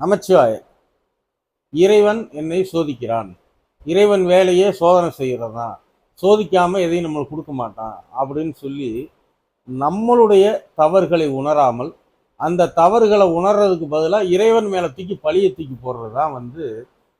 நமச்சிவாய இறைவன் என்னை சோதிக்கிறான். இறைவன் வேலையே சோதனை செய்கிறது? தான் சோதிக்காமல் எதையும் நம்மளுக்கு கொடுக்க மாட்டான் அப்படின்னு சொல்லி நம்மளுடைய தவறுகளை உணராமல் அந்த தவறுகளை உணர்றதுக்கு பதிலாக இறைவன் மேலே தூக்கி பழியை தூக்கி போடுறது தான் வந்து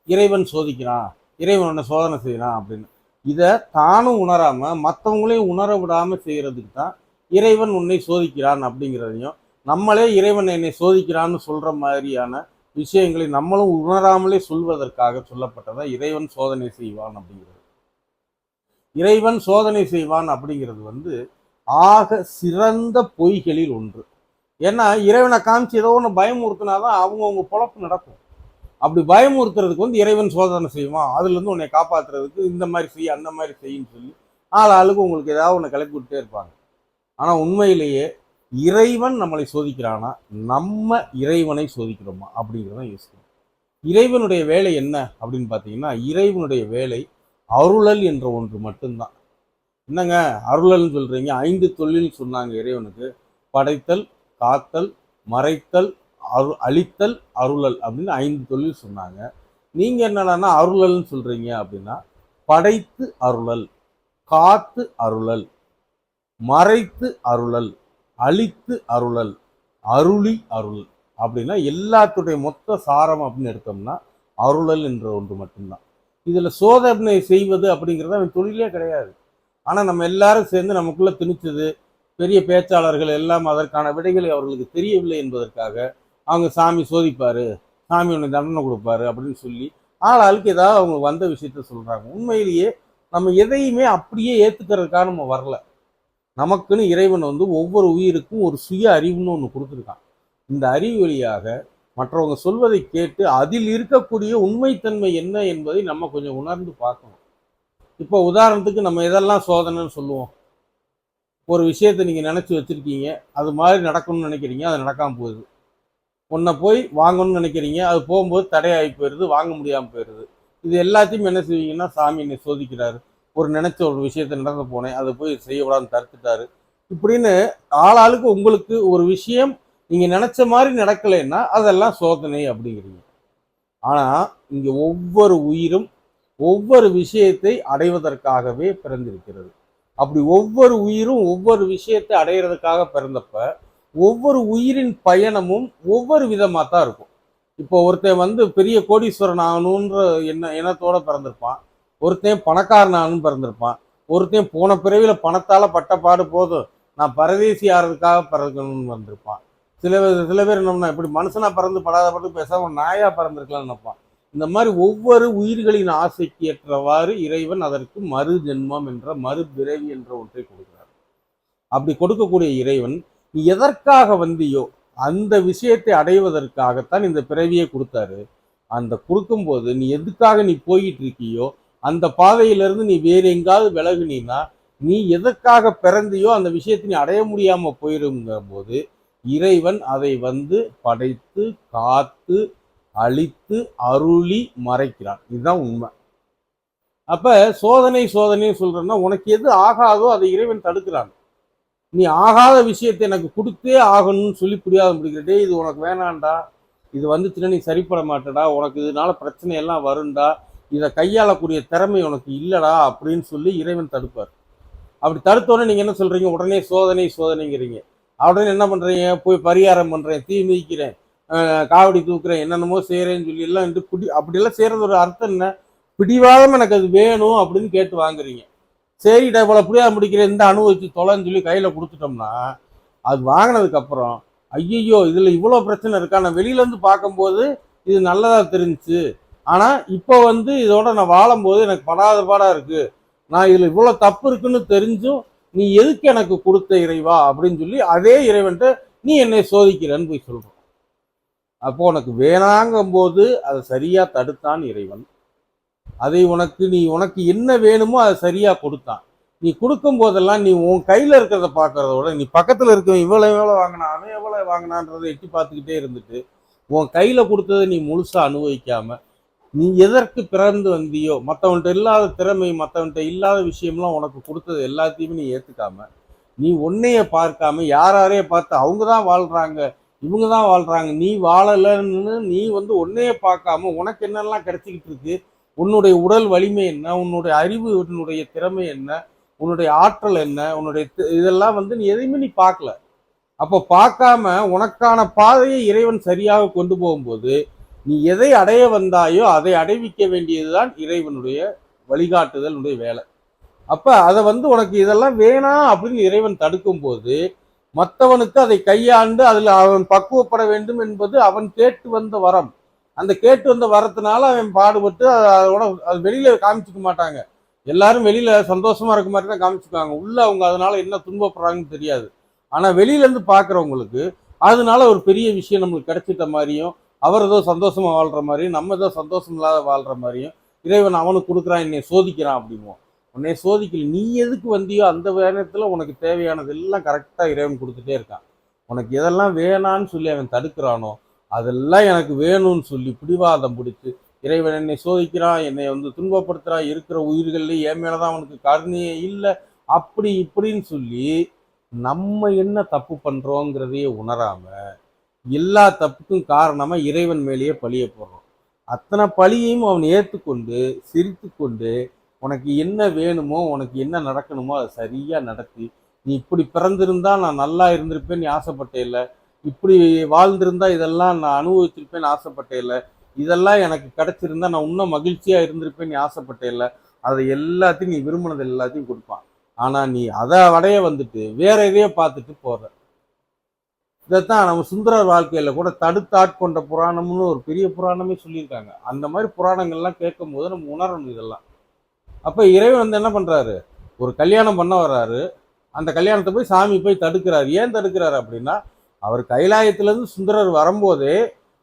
இறைவன் சோதிக்கிறான். இறைவன் ஒன்று சோதனை செய்கிறான் அப்படின்னு. இதை தானும் உணராமல் மற்றவங்களையும் உணர விடாமல் செய்கிறதுக்கு தான் இறைவன் உன்னை சோதிக்கிறான் அப்படிங்கிறதையும் நம்மளே இறைவன் என்னை சோதிக்கிறான்னு சொல்கிற மாதிரியான விஷயங்களை நம்மளும் உணராமலே சொல்வதற்காக சொல்லப்பட்டதா இறைவன் சோதனை செய்வான் அப்படிங்கிறது. இறைவன் சோதனை செய்வான் அப்படிங்கிறது வந்து ஆக சிறந்த பொய்களில் ஒன்று. ஏன்னா இறைவனை காமிச்சு ஏதோ ஒன்று பயமுறுத்தினாதான் அவங்கவுங்க பொழப்பு நடக்கும். அப்படி பயமுறுத்துறதுக்கு வந்து இறைவன் சோதனை செய்வான். அதுலேருந்து உன்னை காப்பாற்றுறதுக்கு இந்த மாதிரி செய் அந்த மாதிரி செய்யின்னு சொல்லி ஆள் ஆளுக்கு உங்களுக்கு ஏதாவது ஒன்று கிளப்பி விட்டே இருப்பாங்க. ஆனால் உண்மையிலேயே இறைவன் நம்மளை சோதிக்கிறானா? நம்ம இறைவனை சோதிக்கிறோமா? அப்படிங்கிறத யோசிக்கணும் இறைவனுடைய வேலை என்ன அப்படின்னு பார்த்தீங்கன்னா இறைவனுடைய வேலை அருளல் என்ற ஒன்று மட்டும்தான். என்னங்க? அருளல்னு சொல்கிறீங்க ஐந்து தொழில் சொன்னாங்க இறைவனுக்கு. படைத்தல் காத்தல் மறைத்தல் அரு அழித்தல் அருளல் அப்படின்னு ஐந்து தொழில் சொன்னாங்க. நீங்கள் என்னடானா அருளல்னு சொல்கிறீங்க அப்படின்னா படைத்து அருளல் காத்து அருளல் மறைத்து அருளல் அழித்து அருளல் அருளி அருள் அப்படின்னா எல்லாத்துடைய மொத்த சாரம் அப்படின்னு எடுத்தோம்னா அருளல் என்ற ஒன்று மட்டும்தான். இதில் சோதனை செய்வது அப்படிங்கிறது அவன் தொழிலே கிடையாது. ஆனால் நம்ம எல்லாரும் சேர்ந்து நமக்குள்ளே திணிச்சது பெரிய பேச்சாளர்கள் எல்லாம் அதற்கான விடைகளை அவர்களுக்கு தெரியவில்லை என்பதற்காக அவங்க சாமி சோதிப்பார் சாமி உன்னை தண்டனை கொடுப்பாரு அப்படின்னு சொல்லி ஆள் ஆளுக்கு ஏதாவது அவங்க வந்த விஷயத்த சொல்கிறாங்க உண்மையிலேயே நம்ம எதையுமே அப்படியே ஏற்றுக்கிறதுக்காக நம்ம வரல. நமக்குன்னு இறைவன் வந்து ஒவ்வொரு உயிருக்கும் ஒரு சுய அறிவுன்னு ஒன்று கொடுத்துருக்கான். இந்த அறிவு வழியாக மற்றவங்க சொல்வதை கேட்டு அதில் இருக்கக்கூடிய உண்மைத்தன்மை என்ன என்பதை நம்ம கொஞ்சம் உணர்ந்து பார்க்கணும். இப்போ உதாரணத்துக்கு நம்ம எதெல்லாம் சோதனைன்னு சொல்லுவோம். ஒரு விஷயத்தை நீங்கள் நினச்சி வச்சுருக்கீங்க அது மாதிரி நடக்கணும்னு நினைக்கிறீங்க அது நடக்காமல் போகுது. ஒன்றை போய் வாங்கணும்னு நினைக்கிறீங்க அது போகும்போது தடையாகி போயிடுது வாங்க முடியாமல் போயிடுது. இது எல்லாத்தையும் என்ன செய்வீங்கன்னா சாமி என்னை சோதிக்கிறாரு. ஒரு நினைச்ச ஒரு விஷயத்த நடந்து போனேன். அதை போய் செய்யக்கூடாதுன்னு தடுத்துட்டாரு. இப்படின்னு ஆளாளுக்கு உங்களுக்கு ஒரு விஷயம் நீங்கள் நினச்ச மாதிரி நடக்கலைன்னா அதெல்லாம் சோதனை அப்படிங்கிறீங்க. ஆனால் இங்கே ஒவ்வொரு உயிரும் ஒவ்வொரு விஷயத்தை அடைவதற்காகவே பிறந்திருக்கிறது. அப்படி ஒவ்வொரு உயிரும் ஒவ்வொரு விஷயத்தை அடையிறதுக்காக பிறந்தப்ப ஒவ்வொரு உயிரின் பயணமும் ஒவ்வொரு விதமாக தான் இருக்கும். இப்போ ஒருத்தன் வந்து பெரிய கோடீஸ்வரன் ஆகணுன்ற எண்ண எண்ணத்தோடு பிறந்திருப்பான். ஒருத்தன் பணக்காரனானும் பிறந்திருப்பான். ஒருத்தன் போன பிறவியில் பணத்தால் பட்ட பாடு போதும். நான் பரதேசி ஆறதுக்காக பிறக்கணும்னு வந்திருப்பான். சில பேர் சில பேர் என்னம்னா இப்படி மனுஷனாக பிறந்து படாத பட்டு பேசாமல் நாயாக பறந்துருக்கலாம்னு நினைப்பான். இந்த மாதிரி ஒவ்வொரு உயிர்களின் ஆசைக்கு ஏற்றவாறு இறைவன் அதற்கு மறு ஜென்மம் என்ற மறுபிறவி என்ற ஒன்றை கொடுக்கிறார். அப்படி கொடுக்கக்கூடிய இறைவன் நீ எதற்காக வந்தியோ அந்த விஷயத்தை அடைவதற்காகத்தான் இந்த பிறவியை கொடுத்தாரு. அந்த கொடுக்கும்போது நீ எதுக்காக நீ போயிட்டு இருக்கியோ அந்த பாதையிலிருந்து நீ வேறு எங்காவது விலகுனா நீ எதற்காக பிறந்தியோ அந்த விஷயத்தை நீ அடைய முடியாம போயிருங்கிற போது இறைவன் அதை வந்து படைத்து காத்து அழித்து அருளி மறைக்கிறான். இதுதான் உண்மை. அப்ப சோதனை சோதனைன்னு சொல்றேன்னா உனக்கு எது ஆகாதோ அதை இறைவன் தடுக்கிறான். நீ ஆகாத விஷயத்தை எனக்கு கொடுத்தே ஆகணும்னு சொல்லி புரியாத முடிக்கிற டேய் இது உனக்கு வேணாண்டா. இது வந்துச்சுன்னா நீ சரிப்பட மாட்டடா. உனக்கு இதனால பிரச்சனை எல்லாம் வரும்டா இதை கையாளக்கூடிய திறமை உனக்கு இல்லடா அப்படின்னு சொல்லி இறைவன் தடுப்பார். அப்படி தடுத்தோடனே நீங்கள் என்ன சொல்கிறீங்க உடனே சோதனை சோதனைங்கிறீங்க. உடனே என்ன பண்ணுறீங்க போய் பரிகாரம் பண்ணுறேன் தீ மிதிக்கிறேன் காவடி தூக்குறேன் என்னென்னமோ செய்கிறேன்னு சொல்லி எல்லாம் வந்து குடி அப்படியெல்லாம் செய்கிறது ஒரு அர்த்தம் என்ன? பிடிவாதம் எனக்கு அது வேணும் அப்படின்னு கேட்டு வாங்குறீங்க. சரிடா இவ்வளோ புரியாத முடிக்கிறேன் இந்த அனுபவிச்சு தொலைன்னு சொல்லி கையில் கொடுத்துட்டோம்னா அது வாங்கினதுக்கப்புறம் ஐயையோ இதில் இவ்வளோ பிரச்சனை இருக்கா? நான் வெளியிலேருந்து பார்க்கும்போது இது நல்லதாக தெரிஞ்சுச்சு. ஆனா இப்போ வந்து இதோட நான் வாழும்போது எனக்கு படாத பாடா இருக்கு. நான் இதுல இவ்வளவு தப்பு இருக்குன்னு தெரிஞ்சும் நீ எதுக்கு எனக்கு கொடுத்த இறைவா? அப்படின்னு சொல்லி அதே இறைவன்ட்டு நீ என்னை சோதிக்கிறன்னு போய் சொல்கிறோம் அப்போ உனக்கு வேணாங்கும்போது அதை சரியா தடுத்தான் இறைவன். அதை உனக்கு நீ உனக்கு என்ன வேணுமோ அதை சரியா கொடுத்தான். நீ கொடுக்கும் போதெல்லாம் நீ உன் கையில இருக்கிறத பார்க்கறத விட நீ பக்கத்துல இருக்கவன் இவ்வளவு எவ்வளவு வாங்கினா அவன் எவ்வளவு வாங்கினான்றதை எட்டி பார்த்துக்கிட்டே இருந்துட்டு உன் கையில கொடுத்ததை நீ முழுசா அனுபவிக்காம நீ எதற்கு பிறந்து வந்தியோ மற்றவன்கிட்ட இல்லாத திறமை மற்றவன்கிட்ட இல்லாத விஷயம்லாம் உனக்கு கொடுத்தது எல்லாத்தையுமே நீ ஏற்றுக்காம நீ உன்னைய பார்க்காம யார் பார்த்து அவங்க தான் வாழ்கிறாங்க இவங்க தான் வாழ்கிறாங்க நீ வாழலைன்னு நீ வந்து உன்னைய பார்க்காம உனக்கு என்னெல்லாம் கிடைச்சிக்கிட்டு இருக்கு? உன்னுடைய உடல் வலிமை என்ன? உன்னுடைய அறிவு உன்னுடைய திறமை என்ன? உன்னுடைய ஆற்றல் என்ன? உன்னுடைய இதெல்லாம் வந்து நீ எதையுமே நீ பார்க்கல. அப்போ பார்க்காம உனக்கான பாதையை இறைவன் சரியாக கொண்டு போகும்போது நீ எதை அடைய வந்தாயோ அதை அடைவிக்க வேண்டியதுதான் இறைவனுடைய வழிகாட்டுதலுடைய வேலை. அப்போ அதை வந்து உனக்கு இதெல்லாம் வேணாம் அப்படின்னு இறைவன் தடுக்கும்போது மற்றவனுக்கு அதை கையாண்டு அதில் அவன் பக்குவப்பட வேண்டும் என்பது அவன் கேட்டு வந்த வரம். அந்த கேட்டு வந்த வரத்தினால அவன் பாடுபட்டு அதோட அது வெளியில் காமிச்சிக்க மாட்டாங்க. எல்லாரும் வெளியில் சந்தோஷமாக இருக்க மாதிரி தான் காமிச்சுக்காங்க உள்ளே அவங்க அதனால என்ன துன்பப்படுறாங்கன்னு தெரியாது. ஆனால் வெளியிலேருந்து பார்க்குறவங்களுக்கு அதனால ஒரு பெரிய விஷயம் நம்மளுக்கு கிடைச்சிட்ட மாதிரியும் அவர் ஏதோ சந்தோஷமாக வாழ்கிற மாதிரியும் நம்ம ஏதோ சந்தோஷம் இல்லாத வாழ்கிற மாதிரியும் இறைவன் அவனுக்கு கொடுக்குறான் என்னை சோதிக்கிறான் அப்படிம்போம் உன்னை சோதிக்கல. நீ எதுக்கு வந்தியோ அந்த நேரத்தில் உனக்கு தேவையானது எல்லாம் கரெக்டாக இறைவன் கொடுத்துட்டே இருக்கான். உனக்கு எதெல்லாம் வேணான்னு சொல்லி அவன் தடுக்கிறானோ அதெல்லாம் எனக்கு வேணும்னு சொல்லி பிடிவாதம் பிடித்து இறைவன் என்னை சோதிக்கிறான் என்னை வந்து துன்பப்படுத்துகிறான் இருக்கிற உயிர்கள்ல என் மேலதான் அவனுக்கு கருணையே இல்லை அப்படி இப்படின்னு சொல்லி நம்ம என்ன தப்பு பண்ணுறோங்கிறதையே உணராமல் எல்லா தப்புக்கும் காரணமாக இறைவன் மேலேயே பழியை போடுறோம். அத்தனை பழியையும் அவன் ஏற்றுக்கொண்டு சிரித்து கொண்டு உனக்கு என்ன வேணுமோ உனக்கு என்ன நடக்கணுமோ அதை சரியாக நடத்தி நீ இப்படி பிறந்திருந்தா நான் நல்லா இருந்திருப்பேன்னு நீ ஆசைப்பட்டே இல்லை இப்படி வாழ்ந்திருந்தா இதெல்லாம் நான் அனுபவிச்சிருப்பேன்னு ஆசைப்பட்டே இல்லை இதெல்லாம் எனக்கு கிடச்சிருந்தா நான் இன்னும் மகிழ்ச்சியாக இருந்திருப்பேன்னு நீ ஆசைப்பட்டே இல்லை அதை எல்லாத்தையும் நீ விரும்பினது எல்லாத்தையும் கொடுப்பான். ஆனால் நீ அதை அடைய வந்துட்டு வேற எதையோ பார்த்துட்டு போற. இதைத்தான் நம்ம சுந்தரர் வாழ்க்கையில் கூட தடுத்தாட்கொண்ட புராணம்னு ஒரு பெரிய புராணமே சொல்லியிருக்காங்க. அந்த மாதிரி புராணங்கள்லாம் கேட்கும் போது நம்ம உணரணும் இதெல்லாம். அப்போ இறைவன் வந்து என்ன பண்ணுறாரு ஒரு கல்யாணம் பண்ண வர்றாரு. அந்த கல்யாணத்தை போய் சாமி போய் தடுக்கிறார். ஏன் தடுக்கிறாரு அப்படின்னா அவர் கைலாயத்திலேருந்து சுந்தரர் வரும்போதே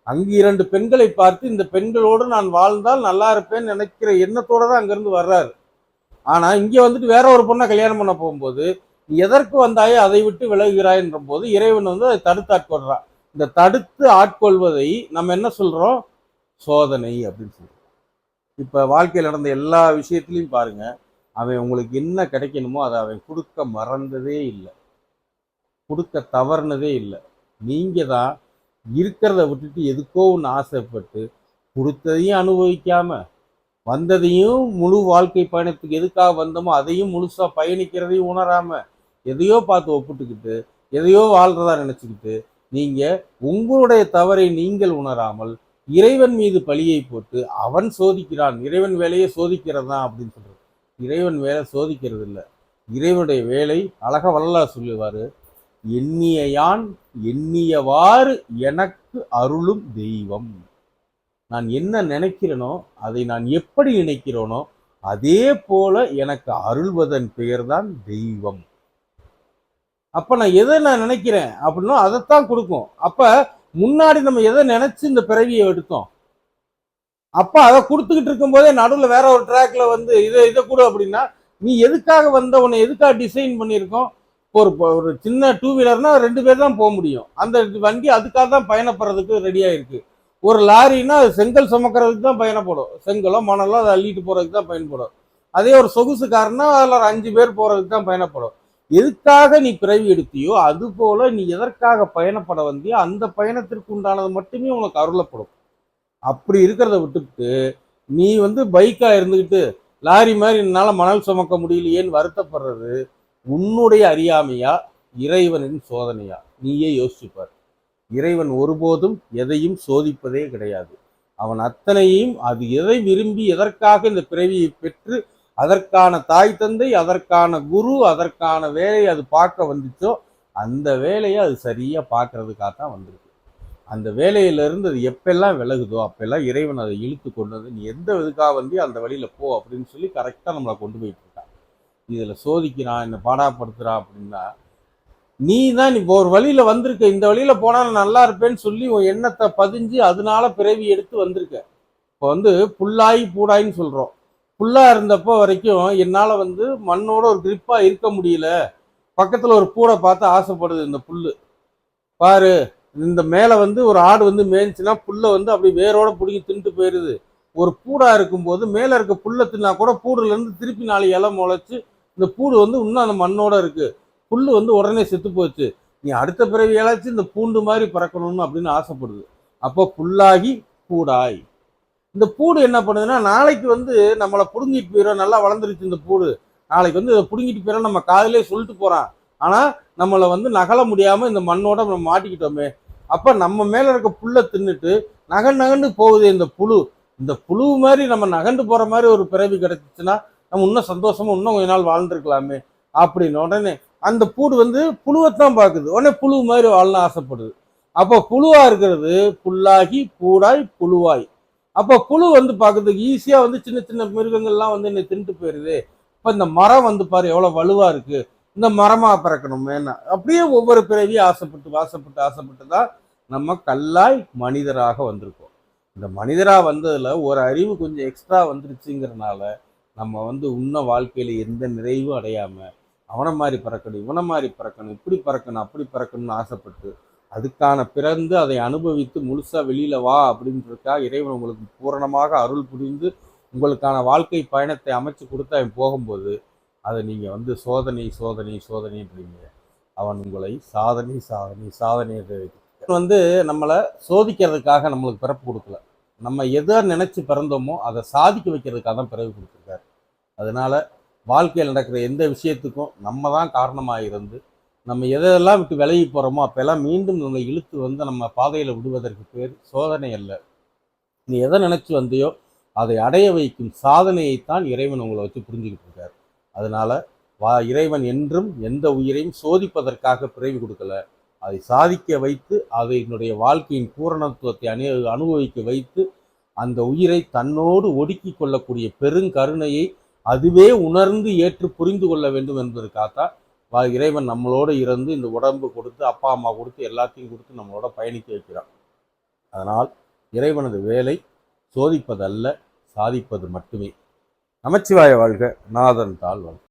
அங்கு இரண்டு பெண்களை பார்த்து இந்த பெண்களோடு நான் வாழ்ந்தால் நல்லா இருப்பேன்னு நினைக்கிற எண்ணத்தோடு தான் அங்கேருந்து வர்றாரு. ஆனால் இங்கே வந்துட்டு வேற ஒரு பொண்ணை கல்யாணம் பண்ண போகும்போது எதற்கு வந்தாயோ அதை விட்டு விலகுகிறாய் என்ற போது இறைவன் வந்து அதை தடுத்து ஆட்கொள்றான் இந்த தடுத்து ஆட்கொள்வதை நம்ம என்ன சொல்றோம்? சோதனை அப்படின்னு சொல்றோம். இப்ப வாழ்க்கையில் நடந்த எல்லா விஷயத்திலையும் பாருங்க அவன் உங்களுக்கு என்ன கிடைக்கணுமோ அதை அவன் கொடுக்க மறந்ததே இல்லை. கொடுக்க தவறுனதே இல்லை. நீங்க தான் இருக்கிறத விட்டுட்டு எதுக்கோ ஒன்று ஆசைப்பட்டு கொடுத்ததையும் அனுபவிக்காம வந்ததையும் முழு வாழ்க்கை பயணத்துக்கு எதுக்காக வந்தோமோ அதையும் முழுசாக பயணிக்கிறதையும் உணராமல் எதையோ பார்த்து ஒப்பிட்டுக்கிட்டு எதையோ வாழ்றதா நினச்சிக்கிட்டு நீங்கள் உங்களுடைய தவறை நீங்கள் உணராமல் இறைவன் மீது பழியை போட்டு அவன் சோதிக்கிறான் இறைவன் வேலையை சோதிக்கிறது தான் அப்படின்னு சொல்கிறது இறைவன் வேலை சோதிக்கிறது இல்லை இறைவனுடைய வேலை அழக வள்ளலார் சொல்லுவார் எண்ணிய யான் எண்ணியவாறு எனக்கு அருளும் தெய்வம். நான் என்ன நினைக்கிறேனோ அதை நான் எப்படி நினைக்கிறேனோ அதே போல எனக்கு அருள்வதன் பெயர்தான் தெய்வம். அப்போ நான் எதை நான் நினைக்கிறேன் அப்படின்னா அதைத்தான் கொடுக்கும். அப்போ முன்னாடி நம்ம எதை நினச்சி இந்த பிறவியை எடுத்தோம். அப்போ அதை கொடுத்துக்கிட்டு இருக்கும்போதே நடுவில் வேற ஒரு ட்ராக்ல வந்து இதை இதை கூட அப்படின்னா நீ எதுக்காக வந்த உன்னை எதுக்காக டிசைன் பண்ணியிருக்கோம்? ஒரு ஒரு சின்ன டூ வீலர்னா ரெண்டு பேர் தான் போக முடியும். அந்த வண்டி அதுக்காக தான் பயணப்படுறதுக்கு ரெடியாக இருக்கு ஒரு லாரின்னா அது செங்கல் சுமக்கிறதுக்கு தான் பயணப்படும். செங்கலோ மணலோ அதை அள்ளிட்டு போகிறதுக்கு தான் பயன்படும். அதே ஒரு சொகுசு அதில் ஒரு அஞ்சு பேர் போகிறதுக்கு தான் பயணப்படும். எதுக்காக நீ பிறவி எடுத்தியோ அது போல நீ எதற்காக பயணப்பட வந்தியோ அந்த பயணத்திற்கு உண்டானது மட்டுமே உனக்கு அருளப்படும். அப்படி இருக்கிறத விட்டுவிட்டு நீ வந்து பைக்கா இருந்துக்கிட்டு லாரி மாதிரி என்னால் மணல் சுமக்க முடியலையேன்னு வருத்தப்படுறது உன்னுடைய அறியாமையா இறைவனின் சோதனையா? நீயே யோசிச்சுப்பார் இறைவன் ஒருபோதும் எதையும் சோதிப்பதே கிடையாது. அவன் அத்தனையும் அது எதை விரும்பி எதற்காக இந்த பிறவியை பெற்று அதற்கான தாய் தந்தை அதற்கான குரு அதற்கான வேலையை அது பார்க்க வந்துச்சோ அந்த வேலையை அது சரியாக பார்க்கறதுக்காக தான் வந்திருக்கு. அந்த வேலையிலேருந்து அது எப்பெல்லாம் விலகுதோ அப்பெல்லாம் இறைவன் அதை இழுத்து கொண்டு வந்து நீ எந்த இதுக்காக வந்து அந்த வழியில் போ அப்படின்னு சொல்லி கரெக்டாக நம்மளை கொண்டு போயிட்டு இருக்கான் சோதிக்கிறான் என்ன பாடாப்படுத்துகிறான் அப்படின்னா நீ தான் நீ இப்போ ஒரு வழியில் வந்திருக்க இந்த வழியில் போனால் நான் நல்லா இருப்பேன்னு சொல்லி உன் எண்ணத்தை பதிஞ்சு அதனால பிறவி எடுத்து வந்திருக்க. இப்போ வந்து புல்லாய் பூடாயின்னு சொல்கிறோம் ஃபுல்லாக இருந்தப்போ வரைக்கும் என்னால் வந்து மண்ணோட ஒரு கிரிப்பாக இருக்க முடியல. பக்கத்தில் ஒரு பூடை பார்த்து ஆசைப்படுது இந்த புல் பாரு இந்த மேலே வந்து ஒரு ஆடு வந்து மேய்ஞ்சுன்னா புல்லை வந்து அப்படி வேரோட பிடிங்கி தின்ட்டு போயிடுது ஒரு பூடாக இருக்கும்போது மேலே இருக்க புல்லை தின்னா கூட பூடுலேருந்து திருப்பி நாலு இலை முளைச்சி இந்த பூடு வந்து இன்னும் அந்த மண்ணோட இருக்குது புல் வந்து உடனே செத்து போச்சு. நீ அடுத்த பிறவியாச்சும் இந்த பூண்டு மாதிரி பறக்கணும்னு அப்படின்னு ஆசைப்படுது. அப்போ புல்லாகி பூடாய். இந்த பூடு என்ன பண்ணுதுன்னா நாளைக்கு வந்து நம்மளை புடுங்கிட்டு போயிடும் நல்லா வளர்ந்துருச்சு இந்த பூடு. நாளைக்கு வந்து இதை புடுங்கிட்டு போயிடும் நம்ம காதிலே சொல்லிட்டு போகிறான் ஆனால் நம்மளை வந்து நகல முடியாமல் இந்த மண்ணோட நம்ம மாட்டிக்கிட்டோமே. அப்போ நம்ம மேலே இருக்க புல்லை தின்னுட்டு நகன் நகண்டு போகுது இந்த புழு. இந்த புழு மாதிரி நம்ம நகண்டு போகிற மாதிரி ஒரு பிறவி கிடைச்சிச்சுன்னா நம்ம இன்னும் சந்தோஷமாக இன்னும் கொஞ்ச நாள் வாழ்ந்துருக்கலாமே அப்படின்னு. உடனே அந்த பூடு வந்து புழுவைத்தான் பார்க்குது. உடனே புழு மாதிரி வாழணும் ஆசைப்படுது. அப்போ புழுவாக இருக்கிறது புல்லாகி பூடாய் புழுவாய். அப்போ புழு வந்து பார்க்கறதுக்கு ஈஸியாக வந்து சின்ன சின்ன மிருகங்கள்லாம் வந்து என்னை தின்ட்டு போயிருது. இப்போ இந்த மரம் வந்து பாரு எவ்வளோ வலுவாக இருக்கு. இந்த மரமாக பிறக்கணுமேன்னு அப்படியே ஒவ்வொரு பிறவியும் ஆசைப்பட்டு ஆசைப்பட்டு ஆசைப்பட்டு தான் நம்ம கல்லாய் மனிதராக வந்திருக்கோம். இந்த மனிதராக வந்ததில் ஒரு அறிவு கொஞ்சம் எக்ஸ்ட்ரா வந்துருச்சுங்கிறனால நம்ம வந்து உன்ன வாழ்க்கையில் எந்த நிறைவும் அடையாமல் அவனை மாதிரி பறக்கணும் இவனை மாதிரி பறக்கணும் இப்படி பறக்கணும் அப்படி பறக்கணும்னு ஆசைப்பட்டு அதுக்கான பிறந்து அதை அனுபவித்து முழுசாக வெளியில் வா அப்படின்றதுக்காக இறைவன் உங்களுக்கு பூரணமாக அருள் புரிந்து உங்களுக்கான வாழ்க்கை பயணத்தை அமைச்சு கொடுத்து அவன் போகும்போது அதை நீங்கள் வந்து சோதனை சோதனை சோதனைன்றீங்க அவன் உங்களை சாதனை சாதனை சாதனை வந்து நம்மளை சோதிக்கிறதுக்காக நம்மளுக்கு பிறப்பு கொடுக்கல. நம்ம எதை நினச்சி பிறந்தோமோ அதை சாதிக்க வைக்கிறதுக்காக தான் பிறகு கொடுத்துருக்காரு. அதனால வாழ்க்கையில் நடக்கிற எந்த விஷயத்துக்கும் நம்ம தான் காரணமாக இருந்து நம்ம எதெல்லாம் விட்டு விலகி போகிறோமோ அப்போல்லாம் மீண்டும் நம்மளை இழுத்து வந்து நம்ம பாதையில் விடுவதற்கு பேர் சோதனை அல்ல. நீ எதை நினச்சி வந்தியோ அதை அடைய வைக்கும் சாதனையைத்தான் இறைவன் உங்களை வச்சு புரிஞ்சுக்கிட்டு இருக்கார். அதனால் வா இறைவன் என்றும் எந்த உயிரையும் சோதிப்பதற்காக பிறவி கொடுக்கல. அதை சாதிக்க வைத்து அதை என்னுடைய வாழ்க்கையின் பூரணத்துவத்தை அனு அனுபவிக்க வைத்து அந்த உயிரை தன்னோடு ஒடுக்கி கொள்ளக்கூடிய பெருங்கருணையை அதுவே உணர்ந்து ஏற்று புரிந்து கொள்ள வேண்டும் என்பதற்காகத்தான் இறைவன் நம்மளோட இருந்து இந்த உடம்பு கொடுத்து அப்பா அம்மா கொடுத்து எல்லாத்தையும் கொடுத்து நம்மளோட பயணிக்க வைக்கிறான். அதனால் இறைவனது வேலை சோதிப்பதல்ல சாதிப்பது மட்டுமே. நமச்சிவாய வாழ்க நாதன் தாழ் வாழ்க.